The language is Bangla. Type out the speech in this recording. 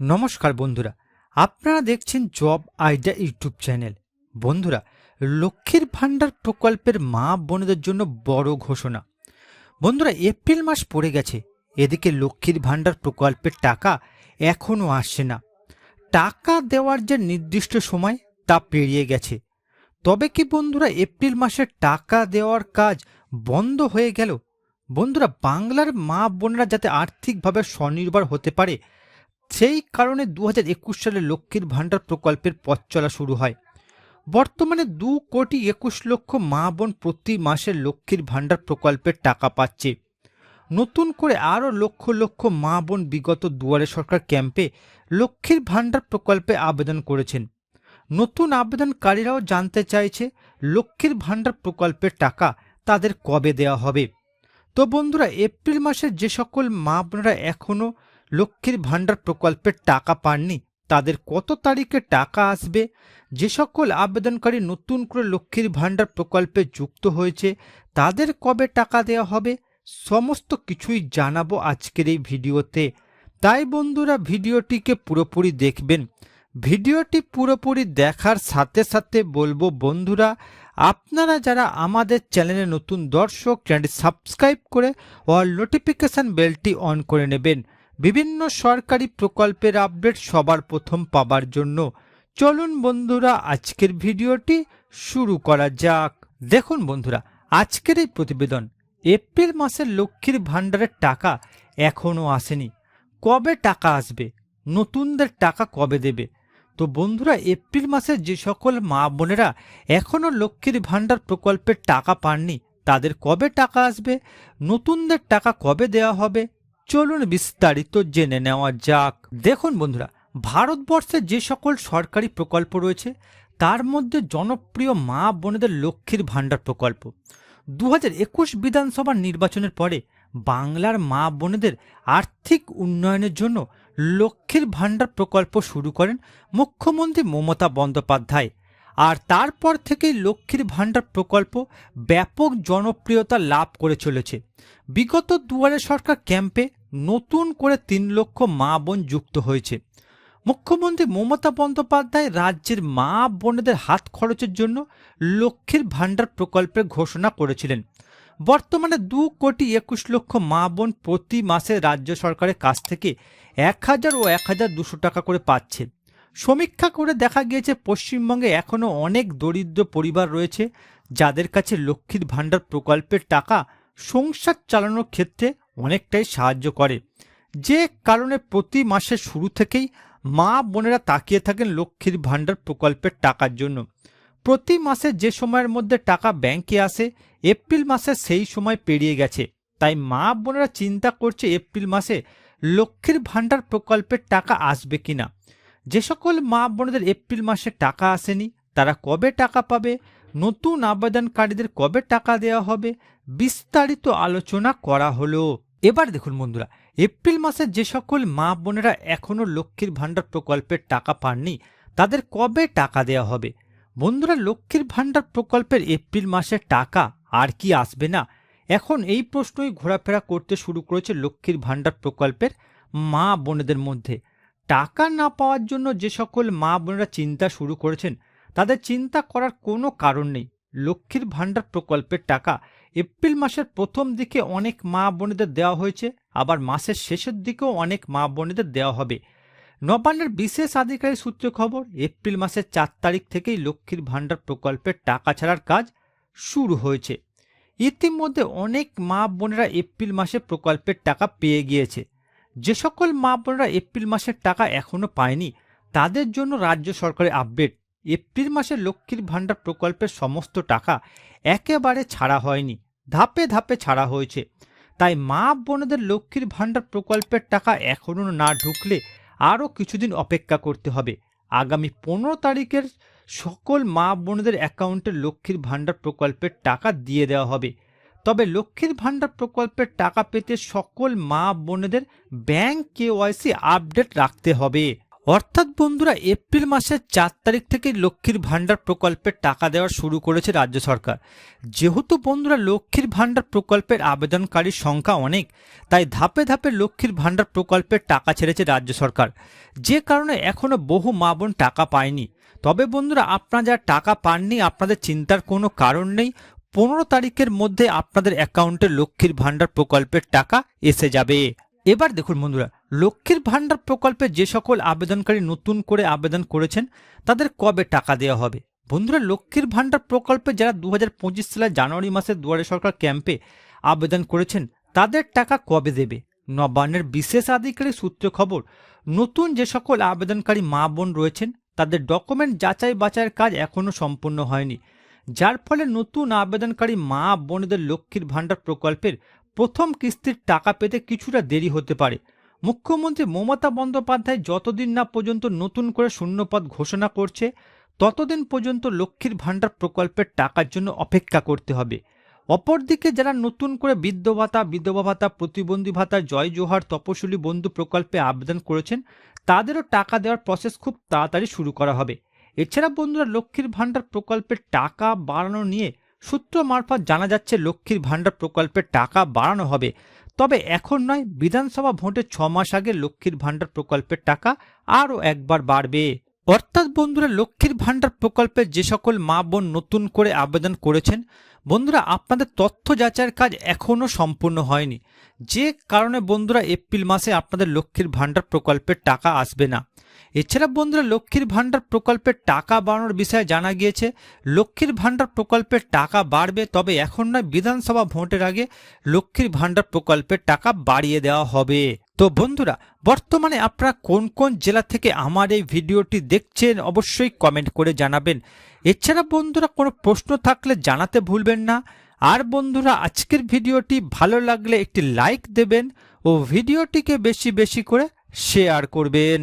নমস্কার বন্ধুরা, আপনারা দেখছেন জব আইডিয়া ইউটিউব চ্যানেল। বন্ধুরা, লক্ষ্মীর ভাণ্ডার প্রকল্পের মা বোনেদের জন্য বড় ঘোষণা। বন্ধুরা, এপ্রিল মাস পড়ে গেছে, এদিকে লক্ষ্মীর ভাণ্ডার প্রকল্পের টাকা এখনও আসছে না। টাকা দেওয়ার যে নির্দিষ্ট সময়, তা পেরিয়ে গেছে। তবে কি বন্ধুরা, এপ্রিল মাসে টাকা দেওয়ার কাজ বন্ধ হয়ে গেল? বন্ধুরা, বাংলার মা বোনরা যাতে আর্থিকভাবে স্বনির্ভর হতে পারে সেই কারণে দু একুশ সালে লক্ষ্মীর ভাণ্ডার প্রকল্পের পথ চলা শুরু হয়। বর্তমানে দু কোটি একুশ লক্ষ মা বোন প্রতি মাসে লক্ষ্মীর ভাণ্ডার প্রকল্পের টাকা পাচ্ছে। নতুন করে আরও লক্ষ লক্ষ মা বোন বিগত দুয়ারে সরকার ক্যাম্পে লক্ষ্মীর ভাণ্ডার প্রকল্পে আবেদন করেছেন। নতুন আবেদনকারীরাও জানতে চাইছে লক্ষ্মীর ভাণ্ডার প্রকল্পের টাকা তাদের কবে দেওয়া হবে। তো বন্ধুরা, এপ্রিল মাসে যে সকল মা বোনরা এখনও লক্ষ্মীর ভাণ্ডার প্রকল্পের টাকা পাননি। তাদের কত তারিখে টাকা আসবে? যে সকল আবেদনকারী নতুন করে লক্ষ্মীর ভাণ্ডার প্রকল্পে যুক্ত হয়েছে, তাদের কবে টাকা দেওয়া হবে? সমস্ত কিছুই জানাব আজকের এই ভিডিওতে। তাই বন্ধুরা, ভিডিওটিকে পুরোপুরি দেখবেন। ভিডিওটি পুরোপুরি দেখার সাথে সাথে বলব, বন্ধুরা, আপনারা যারা আমাদের চ্যানেলে নতুন দর্শক, চ্যানেলটি সাবস্ক্রাইব করে অল নোটিফিকেশান বেলটি অন করে নেবেন। বিভিন্ন সরকারি প্রকল্পের আপডেট সবার প্রথম পাবার জন্য চলুন বন্ধুরা, আজকের ভিডিওটি শুরু করা যাক। দেখুন বন্ধুরা, আজকের এই প্রতিবেদন, এপ্রিল মাসের লক্ষ্মীর ভাণ্ডারের টাকা এখনও আসেনি। কবে টাকা আসবে? নতুনদের টাকা কবে দেবে? তো বন্ধুরা, এপ্রিল মাসে যে সকল মা বোনেরা এখনও লক্ষ্মীর ভাণ্ডার প্রকল্পের টাকা পাননি, তাদের কবে টাকা আসবে? নতুনদের টাকা কবে দেওয়া হবে? চলুন বিস্তারিত জেনে নেওয়া যাক। দেখুন বন্ধুরা, ভারতবর্ষে যে সকল সরকারি প্রকল্প রয়েছে, তার মধ্যে জনপ্রিয় মা বোনেদের লক্ষ্মীর ভাণ্ডার প্রকল্প। দু একুশ বিধানসভা নির্বাচনের পরে বাংলার মা বোনেদের আর্থিক উন্নয়নের জন্য লক্ষ্মীর ভাণ্ডার প্রকল্প শুরু করেন মুখ্যমন্ত্রী মমতা বন্দ্যোপাধ্যায়। আর তারপর থেকেই লক্ষ্মীর ভাণ্ডার প্রকল্প ব্যাপক জনপ্রিয়তা লাভ করে চলেছে। বিগত দুয়ারে সরকার ক্যাম্পে নতুন করে তিন লক্ষ মা বোন যুক্ত হয়েছে। মুখ্যমন্ত্রী মমতা বন্দ্যোপাধ্যায় রাজ্যের মা বোনেদের হাত খরচের জন্য লক্ষ্মীর ভাণ্ডার প্রকল্পের ঘোষণা করেছিলেন। বর্তমানে দু কোটি একুশ লক্ষ মা বোন প্রতি মাসে রাজ্য সরকারের কাছ থেকে এক হাজার ও এক হাজার দুশো টাকা করে পাচ্ছে। সমীক্ষা করে দেখা গিয়েছে পশ্চিমবঙ্গে এখনও অনেক দরিদ্র পরিবার রয়েছে যাদের কাছে লক্ষ্মীর ভাণ্ডার প্রকল্পের টাকা সংসার চালানোর ক্ষেত্রে অনেকটাই সাহায্য করে। যে কারণে প্রতি মাসের শুরু থেকেই মা বোনেরা তাকিয়ে থাকেন লক্ষ্মীর ভাণ্ডার প্রকল্পের টাকার জন্য। প্রতি মাসে যে সময়ের মধ্যে টাকা ব্যাংকে আসে, এপ্রিল মাসে সেই সময় পেরিয়ে গেছে। তাই মা বোনেরা চিন্তা করছে এপ্রিল মাসে লক্ষ্মীর ভাণ্ডার প্রকল্পের টাকা আসবে কিনা। যে সকল মা বোনেদের এপ্রিল মাসে টাকা আসেনি, তারা কবে টাকা পাবে? নতুন আবেদনকারীদের কবে টাকা দেওয়া হবে? বিস্তারিত আলোচনা করা হলো। এবার দেখুন বন্ধুরা, এপ্রিল মাসে যে সকল মা বোনেরা এখনও লক্ষ্মীর ভাণ্ডার প্রকল্পের টাকা পাননি, তাদের কবে টাকা দেওয়া হবে? বন্ধুরা, লক্ষ্মীর ভাণ্ডার প্রকল্পের এপ্রিল মাসের টাকা আর কি আসবে না? এখন এই প্রশ্নই ঘোরাফেরা করতে শুরু করেছে লক্ষ্মীর ভাণ্ডার প্রকল্পের মা বোনেদের মধ্যে। টাকা না পাওয়ার জন্য যে সকল মা বোনেরা চিন্তা শুরু করেছেন, তাদের চিন্তা করার কোনো কারণ নেই। লক্ষ্মীর ভাণ্ডার প্রকল্পের টাকা এপ্রিল মাসের প্রথম দিকে অনেক মা বোনেদের দেওয়া হয়েছে, আবার মাসের শেষের দিকেও অনেক মা বোনেদের দেওয়া হবে। নবান্নের বিশেষ আধিকারিক সূত্রে খবর, এপ্রিল মাসের চার তারিখ থেকেই লক্ষ্মীর ভাণ্ডার প্রকল্পের টাকা ছাড়ার কাজ শুরু হয়েছে। ইতিমধ্যে অনেক মা বোনেরা এপ্রিল মাসে প্রকল্পের টাকা পেয়ে গিয়েছে। যে সকল মা বোনরা এপ্রিল মাসের টাকা এখনও পায়নি, তাদের জন্য রাজ্য সরকারের আপডেট। এপ্রিল মাসে লক্ষ্মীর ভাণ্ডার প্রকল্পের সমস্ত টাকা একেবারে ছাড়া হয়নি, ধাপে ধাপে ছাড়া হয়েছে। তাই মা বোনদের লক্ষ্মীর ভাণ্ডার প্রকল্পের টাকা এখনও না ঢুকলে আরও কিছুদিন অপেক্ষা করতে হবে। আগামী পনেরো তারিখের সকল মা বোনদের অ্যাকাউন্টে লক্ষ্মীর ভাণ্ডার প্রকল্পের টাকা দিয়ে দেওয়া হবে। তবে লক্ষ্মীর ভাণ্ডার প্রকল্পের টাকা পেতে সকল মা বোনেদের ব্যাংক কেওয়াইসি আপডেট রাখতে হবে। অর্থাৎ বন্ধুরা, এপ্রিল মাসের চার তারিখ থেকে লক্ষ্মীর ভাণ্ডার প্রকল্পের টাকা দেওয়া শুরু করেছে রাজ্য সরকার। যেহেতু বন্ধুরা, লক্ষ্মীর ভাণ্ডার প্রকল্পের আবেদনকারীর সংখ্যা অনেক, তাই ধাপে ধাপে লক্ষ্মীর ভাণ্ডার প্রকল্পের টাকা ছেড়েছে রাজ্য সরকার। যে কারণে এখনও বহু মা বোন টাকা পায়নি। তবে বন্ধুরা, আপনারা যারা টাকা পাননি, আপনাদের চিন্তার কোনো কারণ নেই। পনেরো তারিখের মধ্যে আপনাদের অ্যাকাউন্টে লক্ষ্মীর ভাণ্ডার প্রকল্পের টাকা এসে যাবে। এবার দেখুন বন্ধুরা, লক্ষ্মীর ভাণ্ডার প্রকল্পে যে সকল আবেদনকারী নতুন করে আবেদন করেছেন, তাদের কবে টাকা দেওয়া হবে? বন্ধুরা, লক্ষ্মীর ভাণ্ডার প্রকল্পে যারা দু হাজার পঁচিশ সালের জানুয়ারি মাসে দুয়ারে সরকার ক্যাম্পে আবেদন করেছেন, তাদের টাকা কবে দেবে? নবান্নের বিশেষ আধিকারিক সূত্রে খবর, নতুন যে সকল আবেদনকারী মা বোন রয়েছেন, তাদের ডকুমেন্ট যাচাই বাছাইয়ের কাজ এখনও সম্পূর্ণ হয়নি। যার ফলে নতুন আবেদনকারী মা বোনদের লক্ষ্মীর ভাণ্ডার প্রকল্পের প্রথম কিস্তির টাকা পেতে কিছুটা দেরি হতে পারে। মুখ্যমন্ত্রী মমতা বন্দ্যোপাধ্যায় যতদিন না পর্যন্ত নতুন করে শূন্যপদ ঘোষণা করছে, ততদিন পর্যন্ত লক্ষ্মীর ভাণ্ডার প্রকল্পের টাকার জন্য অপেক্ষা করতে হবে। অপরদিকে যারা নতুন করে বৃদ্ধ ভাতা, বিধবা ভাতা, প্রতিবন্ধী ভাতা, জয় জোহার তপশিলি বন্ধু প্রকল্পে আবেদন করেছেন, তাদেরও টাকা দেওয়ার প্রসেস খুব তাড়াতাড়ি শুরু করা হবে। এছাড়া বন্ধুরা লক্ষ্মীর ভাণ্ডার প্রকল্পের টাকা বাড়ানো নিয়ে সূত্র মারফত জানা যাচ্ছে লক্ষ্মীর ভাণ্ডার প্রকল্পের টাকা বাড়ানো হবে। তবে এখন নয়, বিধানসভা ভোটের ছ মাস আগে লক্ষ্মীর ভাণ্ডার প্রকল্পের টাকা আরও একবার বাড়বে। অর্থাৎ বন্ধুরা, লক্ষ্মীর ভাণ্ডার প্রকল্পে যে সকল মা বোন নতুন করে আবেদন করেছেন, বন্ধুরা, আপনাদের তথ্য যাচাইয়ের কাজ এখনও সম্পূর্ণ হয়নি। যে কারণে বন্ধুরা, এপ্রিল মাসে আপনাদের লক্ষ্মীর ভাণ্ডার প্রকল্পের টাকা আসবে না। এছাড়া বন্ধুরা, লক্ষ্মীর ভাণ্ডার প্রকল্পের টাকা বাড়ানোর বিষয়ে জানা গিয়েছে, লক্ষ্মীর ভাণ্ডার প্রকল্পের টাকা বাড়বে, তবে এখন নয়, বিধানসভা ভোটের আগে লক্ষ্মীর ভাণ্ডার প্রকল্পের টাকা বাড়িয়ে দেওয়া হবে। তো বন্ধুরা, বর্তমানে আপনারা কোন কোন জেলা থেকে আমার এই ভিডিওটি দেখছেন, অবশ্যই কমেন্ট করে জানাবেন। এছাড়া বন্ধুরা, কোনো প্রশ্ন থাকলে জানাতে ভুলবেন না। আর বন্ধুরা, আজকের ভিডিওটি ভালো লাগলে একটি লাইক দেবেন ও ভিডিওটিকে বেশি বেশি করে শেয়ার করবেন।